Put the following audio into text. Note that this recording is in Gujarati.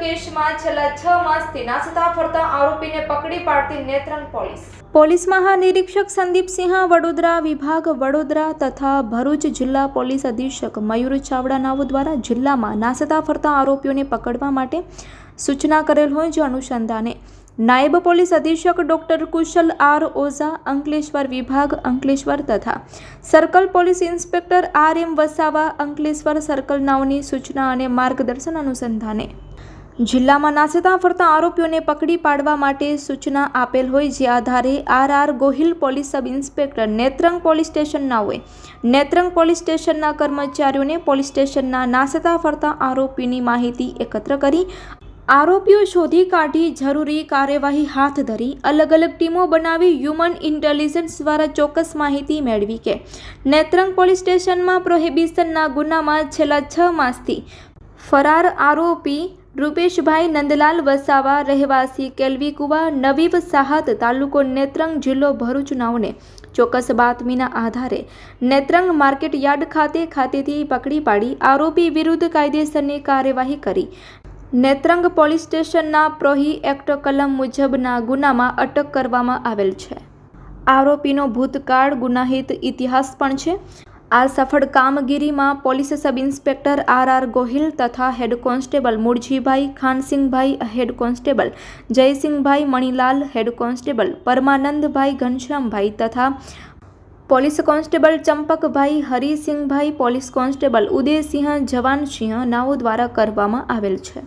કેસમાં છેલ્લા છ માસથી નાસતા ફરતા આરોપીને પકડી પાડતી નેત્રંગ પોલીસ. પોલીસ મહાનિરીક્ષક સંદીપસિંહ વડોદરા વિભાગ વડોદરા તથા ભરૂચ જિલ્લા પોલીસ અધિક્ષક મયુર ચાવડા નાઓ દ્વારા જિલ્લામાં નાસતા ફરતા આરોપીઓને પકડવા માટે સૂચના કરેલ હોય જે અનુસંધાને નાયબ પોલીસ અધિક્ષક ડોક્ટર કુશલ આર ઓઝા, અંકલેશ્વર વિભાગ, અંકલેશ્વર તથા circle police inspector R M Vasava, Ankleshwar circle નાઓની સૂચના અને માર્ગદર્શન અનુસંધાને જિલ્લામાં નાસતા ફરતા આરોપીઓને પકડી પાડવા માટે સૂચના આપેલ હોય જે આધારે R R Gohil police sub inspector Netrang police સ્ટેશનના હોય. નેત્રંગ પોલીસ સ્ટેશનના કર્મચારીઓને પોલીસ સ્ટેશનના નાસતા ફરતા આરોપીની માહિતી એકત્ર કરી આરોપીઓ શોધી કાઢી જરૂરી કાર્યવાહી હાથ ધરી અલગ અલગ ટીમો બનાવી હ્યુમન ઇન્ટેલિજન્સ દ્વારા ચોક્કસ માહિતી મેળવી કે નેત્રંગ પોલીસ સ્ટેશનમાં પ્રોહિબિશનના ગુનામાં છેલ્લા છ માસથી ફરાર આરોપી રૂપેશભાઈ નંદલાલ વસાવા, રહેવાસી કેલવીકુવા નવીબ સાહત તાલુકો નેત્રંગ જિલ્લો ભરૂચ નાઓને ચોક્કસ બાતમીના આધારે નેત્રંગ માર્કેટ યાર્ડ ખાતે ખાતેથી પકડી પાડી આરોપી વિરુદ્ધ કાયદેસરની કાર્યવાહી કરી. નેત્રંગ પોલીસ સ્ટેશનના પ્રોહી એક્ટ કલમ મુજબના ગુનામાં અટક કરવામાં આવેલ છે. આરોપીનો ભૂતકાળ, ગુનાહિત ઇતિહાસ પણ છે. આ સફળ કામગીરીમાં police sub inspector R R Gohil તથા head constable Muljibhai Khansinhbhai, head constable Jaysinhbhai Manilal, head constable Parmanandbhai Ghanshyambhai તથા police constable Champakbhai Harisinhbhai, police constable Udaysinh Javansinh નાઓ દ્વારા કરવામાં આવેલ છે.